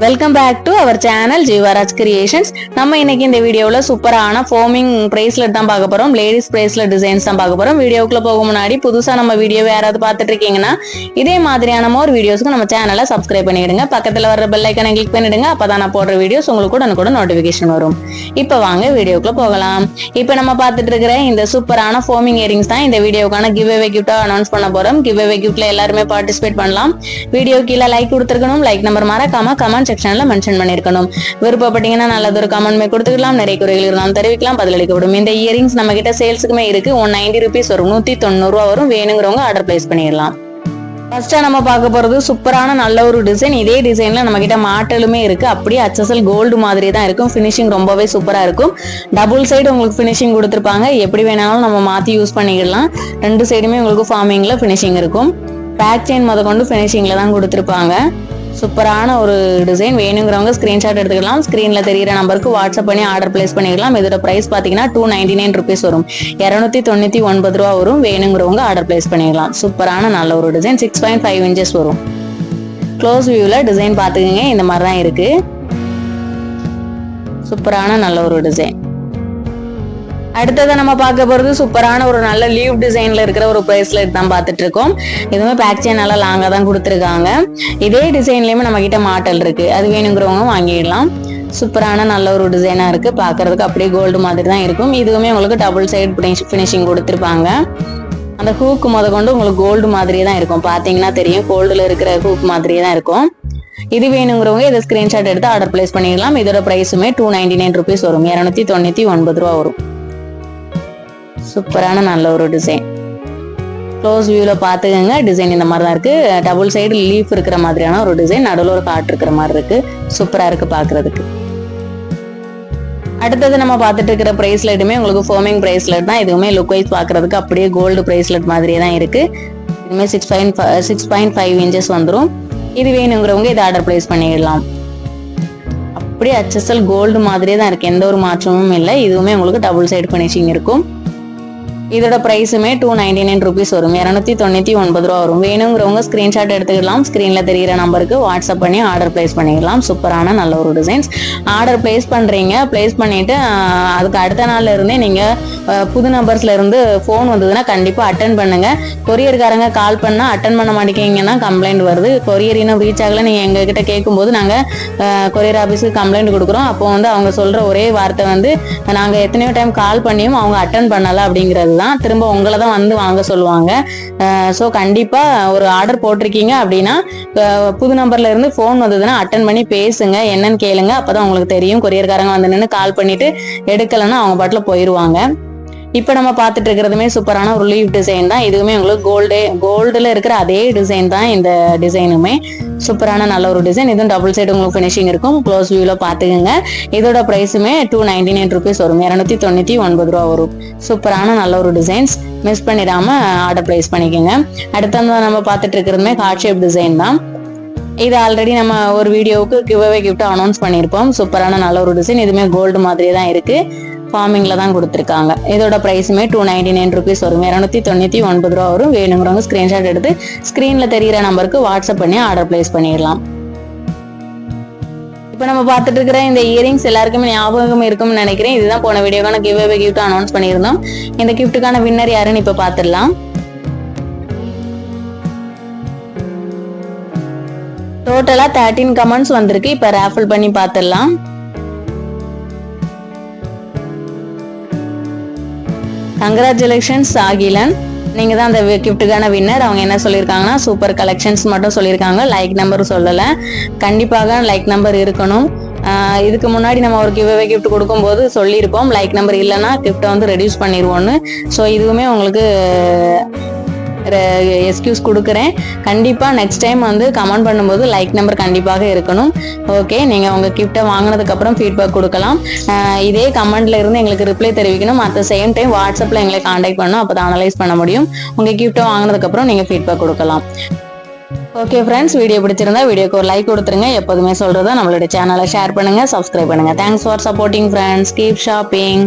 Welcome back to our channel Jeevaraj creations நம்ம இன்னைக்கு இந்த வீடியோவில் சூப்பரான ஃபோமிங் பிரேஸ்லெட் தான் பார்க்க போறோம். லேடிஸ் பிரேஸ்லெட் டிசைன்ஸ் தான் பார்க்க போறோம். வீடியோக்குள்ள போக முன்னாடி புதுசா நம்ம வீடியோ யாராவது பார்த்துட்டு இருக்கீங்கன்னா இதே மாதிரியான ஒரு வீடியோஸ்க்கு நம்ம சேனலை சப்ஸ்கிரைப் பண்ணிடுங்க. பக்கத்துல வர பெல் ஐக்கனை கிளிக் பண்ணிடுங்க. அப்பதான் நான் போடுற வீடியோஸ் உங்களுக்கு கூட கூட நோட்டிஃபிகேஷன் வரும். இப்போ வாங்க வீடியோக்குள்ள போகலாம். இப்போ நம்ம பார்த்துட்டு இருக்கிற இந்த சூப்பரான ஃபோமிங் இயரிங்ஸ் தான் இந்த வீடியோக்கான கிவ் அவே கிஃப்டா அனௌன்ஸ் பண்ண போறோம். கிவ் அவே கிஃப்ட்டில் எல்லாருமே பார்ட்டிசிபேட் பண்ணலாம். வீடியோ கீழே லைக் கொடுத்துருக்கணும். லைக் நம்பர் மறக்காம கமெண்ட் செக்ஷன்ல மென்ஷன் பண்ணிருக்கணும் விருப்பப்பட்டீங்கன்னா நல்லது ஒரு கமெண்ட்மே கொடுத்துக்கலாம். நிறைய குறைகள் இருந்தாலும் தெரிவிக்கலாம். பதிலளிக்கப்படும். இந்த இயரிங்ஸ் நம்ம கிட்ட சேல்ஸுக்குமே இருக்கு. ஒன் நைன்டி ருபீஸ் வரும் நூத்தி தொண்ணூறு ரூபா வரும். வேணுங்கிறவங்க ஆர்டர் பிளேஸ் பண்ணிடலாம். ஃபர்ஸ்டா நம்ம பார்க்க போறது சூப்பரான நல்ல ஒரு டிசைன் இதே டிசைன்ல நம்ம கிட்ட மாட்டலுமே இருக்கு. அப்படியே அச்சசல் கோல்டு மாதிரி தான் இருக்கும். ஃபினிஷிங் ரொம்பவே சூப்பரா இருக்கும். டபுள் சைடு உங்களுக்கு ஃபினிஷிங் கொடுத்துருப்பாங்க. எப்படி வேணாலும் நம்ம மாத்தி யூஸ் பண்ணிக்கலாம் ரெண்டு சைடுமே உங்களுக்கு ஃபார்மிங்ல ஃபினிஷிங் இருக்கும். பேக் செயின் முத கொண்டு ஃபினிஷிங்ல தான் கொடுத்துருப்பாங்க. சூப்பரான ஒரு டிசைன் வேணுங்கிறவங்க ஸ்க்ரீன்ஷாட் எடுத்துக்கலாம். ஸ்க்ரீனில் தெரியிற நம்பருக்கு வாட்ஸ்அப் பண்ணி ஆர்டர் பிளேஸ் பண்ணிக்கலாம். இதோட ப்ரைஸ் பார்த்தீங்கன்னா டூ நைன்டி நைன் ருபீஸ் வரும். இரநூத்தி தொண்ணூற்றி ஒன்பது ரூபா வரும். வேணுங்கிறவங்க ஆர்டர் பிளேஸ் பண்ணிக்கலாம். சூப்பரான நல்ல ஒரு design six point five inches வரும். க்ளோஸ் வியூவில் டிசைன் பார்த்துக்கங்க இந்த மாதிரி தான் இருக்குது சூப்பரான நல்ல ஒரு டிசைன் அடுத்ததை நம்ம பார்க்க போறது சூப்பரான ஒரு நல்ல லீவ் டிசைன்ல இருக்கிற ஒரு பிரேஸ்லெட் தான் பார்த்துட்டு இருக்கோம் இதுவுமே பேக் செயின் நல்லா லாங்கா தான் கொடுத்துருக்காங்க. இதே டிசைன்லயுமே நம்ம கிட்ட மாட்டல் இருக்கு. அது வேணுங்கிறவங்க வாங்கிடலாம். சூப்பரான நல்ல ஒரு டிசைனா இருக்கு. பார்க்கிறதுக்கு அப்படியே கோல்டு மாதிரி தான் இருக்கும். இதுவுமே உங்களுக்கு டபுள் சைடு ஃபினிஷிங் கொடுத்துருப்பாங்க. அந்த ஹூக் முத கொண்டு உங்களுக்கு கோல்டு மாதிரியே தான் இருக்கும். பார்த்தீங்கன்னா தெரியும். கோல்டுல இருக்கிற ஹூக் மாதிரியே தான் இருக்கும். இது வேணுங்கிறவங்க இதை ஸ்கிரீன்ஷாட் எடுத்து ஆர்டர் பிளேஸ் பண்ணிடலாம். இதோட பிரைஸுமே டூ நைன்டி நைன் ருபீஸ் வரும். இரநூத்தி தொண்ணூத்தி ஒன்பது ரூபா வரும். சூப்பரான நல்ல ஒரு டிசைன் க்ளோஸ் வியூவில் பார்த்துக்கோங்க. டிசைன் இந்த மாதிரி தான் இருக்குது டபுள் சைடு லீஃப் இருக்கிற மாதிரியான ஒரு டிசைன் நடுவில் ஒரு காட் இருக்கிற மாதிரி இருக்குது சூப்பராக இருக்குது பார்க்கறதுக்கு. அடுத்தது நம்ம பார்த்துட்டு இருக்கிற பிரேஸ்லெட்டுமே உங்களுக்கு ஃபோமிங் பிரேஸ்லெட் தான். இதுவுமே லுக் வைஸ் பார்க்குறதுக்கு அப்படியே கோல்டு பிரேஸ்லெட் மாதிரியே தான் இருக்கு. இதுவுமே six point six point five inches வந்துடும் இது வேணுங்கிறவங்க இதை ஆர்டர் பிளேஸ் பண்ணிடலாம். அப்படியே அச்சசல் கோல்டு மாதிரியே தான் இருக்கு. எந்த ஒரு மாற்றமும் இல்லை. இதுவுமே உங்களுக்கு டபுள் சைடு ஃபினிஷிங் இருக்கும். இதோட ப்ரைஸுமே டூ நைன்டி நைன் ருபீஸ் வரும். இரநூத்தி தொண்ணூத்தி ஒன்பது ரூபா வரும். வேணுங்கிறவங்க ஸ்கிரீன்ஷாட் எடுத்துக்கலாம். ஸ்க்ரீனில் தெரியிற நம்பருக்கு வாட்ஸ்அப் பண்ணி ஆர்டர் பிளேஸ் பண்ணிக்கலாம். சூப்பரான நல்ல ஒரு டிசைன்ஸ் ஆர்டர் பிளேஸ் பண்றீங்க. பிளேஸ் பண்ணிட்டு அதுக்கு அடுத்த நாள்ல இருந்தே நீங்க புது நம்பர்ஸ்ல இருந்து ஃபோன் வந்ததுன்னா கண்டிப்பா அட்டன் பண்ணுங்க. கொரியர்காரங்க கால் பண்ணா அட்டன் பண்ண மாட்டேங்கிங்கன்னா கம்ப்ளைண்ட் வருது. கொரியர் இன்னும் ரீச் ஆகல. நீங்க எங்ககிட்ட கேட்கும்போது நாங்க கொரியர் ஆஃபீஸுக்கு கம்ப்ளைண்ட் கொடுக்குறோம். அப்போ வந்து அவங்க சொல்ற ஒரே வார்த்தை வந்து நாங்க எத்தனையோ டைம் கால் பண்ணியும் அவங்க அட்டன் பண்ணல அப்படிங்கிறது தான் திரும்ப உங்களை தான் வந்து வாங்க சொல்லுவாங்க. ஸோ கண்டிப்பாக ஒரு ஆர்டர் போட்டிருக்கீங்க அப்படின்னா புது நம்பர்ல இருந்து ஃபோன் வந்ததுன்னா அட்டன் பண்ணி பேசுங்க. என்னன்னு கேளுங்க. அப்போதான் உங்களுக்கு தெரியும். கொரியர்காரங்க வந்து நின்று கால் பண்ணிட்டு எடுக்கலைன்னா அவங்க பாட்டில் போயிடுவாங்க இப்போ நம்ம பார்த்துட்டு இருக்கிறதுமே சூப்பரான ஒரு லீவ் டிசைன் தான். இதுவுமே உங்களுக்கு கோல்டு கோல்டில் இருக்கிற அதே டிசைன் தான் இந்த டிசைனுமே சூப்பரான நல்ல ஒரு டிசைன் இதுவும் டபுள் சைடு உங்களுக்கு ஃபினிஷிங் இருக்கும். க்ளோஸ் வியூவில் பார்த்துக்குங்க. இதோட ப்ரைஸுமே டூ நைன்டி நைன் ருபீஸ் வரும். இரநூத்தி தொண்ணூற்றி ஒன்பது ரூபா வரும். சூப்பரான நல்ல ஒரு டிசைன்ஸ் மிஸ் பண்ணிடாம ஆர்டர் ப்ளேஸ் பண்ணிக்கோங்க. அடுத்தது நம்ம பார்த்துட்டு இருக்கிறதுமே ஹார்ட் ஷேப் டிசைன் தான். இது ஆல்ரெடி நம்ம ஒரு வீடியோவுக்கு கிவ்அவே கிஃப்ட் அனௌன்ஸ் பண்ணியிருப்போம். சூப்பரான நல்ல ஒரு டிசைன் இதுவுமே கோல்டு மாதிரியே தான் இருக்குது ஃபார்மிங்கில் தான் கொடுத்துருக்காங்க. இதோட ப்ரைஸுமே டூ நைன்டி நைன் ருபீஸ் வரும். இரநூத்தி தொண்ணூற்றி ஒன்பது ரூபா வரும். வேணுங்கிறவங்க ஸ்க்ரீன்ஷாட் எடுத்து ஸ்க்ரீனில் தெரிகிற நம்பருக்கு வாட்ஸ்அப் பண்ணி ஆர்டர் பிளேஸ் பண்ணிடலாம். இப்போ நம்ம பார்த்துட்டு இருக்கிற இந்த இயரிங்ஸ் எல்லாருக்குமே ஞாபகம் இருக்கும்னு நினைக்கிறேன். இதுதான் போன வீடியோக்கான கிவ் அவே கிஃப்ட் அனௌன்ஸ் பண்ணியிருந்தோம். இந்த கிஃப்ட்டுக்கான வின்னர் யாருன்னு இப்போ பார்த்துடலாம். டோட்டலாக தேர்ட்டீன் கமெண்ட்ஸ் வந்திருக்கு. இப்போ ரேஃபிள் பண்ணி பார்த்துடலாம். கங்க்ராச்சுலேஷன்ஸ் ஆகிலன் நீங்கள் தான் அந்த கிஃப்ட்டுக்கான வின்னர் அவங்க என்ன சொல்லியிருக்காங்கன்னா சூப்பர் கலெக்ஷன்ஸ் மட்டும் சொல்லியிருக்காங்க. லைக் நம்பர் சொல்லலை. கண்டிப்பாக லைக் நம்பர் இருக்கணும். இதுக்கு முன்னாடி நம்ம ஒரு கிவ்வே கிஃப்ட் கொடுக்கும்போது சொல்லியிருப்போம் லைக் நம்பர் இல்லைன்னா கிஃப்ட்டை வந்து ரெடியூஸ் பண்ணிடுவோன்னு ஸோ இதுவுமே உங்களுக்கு எக்ஸ்கியூஸ் கொடுக்குறேன். கண்டிப்பாக நெக்ஸ்ட் டைம் வந்து கமெண்ட் பண்ணும்போது லைக் நம்பர் கண்டிப்பாக இருக்கணும். ஓகே நீங்கள் உங்கள் கிஃப்ட்டை வாங்கினதுக்கப்புறம் ஃபீட்பேக் கொடுக்கலாம். இதே கமெண்ட்ல இருந்து எங்களுக்கு ரிப்ளை தெரிவிக்கணும். அட் த சேம் டைம் வாட்ஸ்அப்பில் எங்களை காண்டாக்ட் பண்ணணும். அப்போ தான் அனலைஸ் பண்ண முடியும். உங்கள் கிஃப்ட்டை வாங்கினதுக்கப்புறம் நீங்கள் ஃபீட்பேக் கொடுக்கலாம். ஓகே ஃப்ரெண்ட்ஸ் வீடியோ பிடிச்சிருந்தா வீடியோக்கு ஒரு லைக் கொடுத்துருங்க. எப்போதுமே சொல்கிறதா நம்மளோட சேனலை ஷேர் பண்ணுங்கள் சப்ஸ்கிரைப் பண்ணுங்கள் thanks for supporting friends keep shopping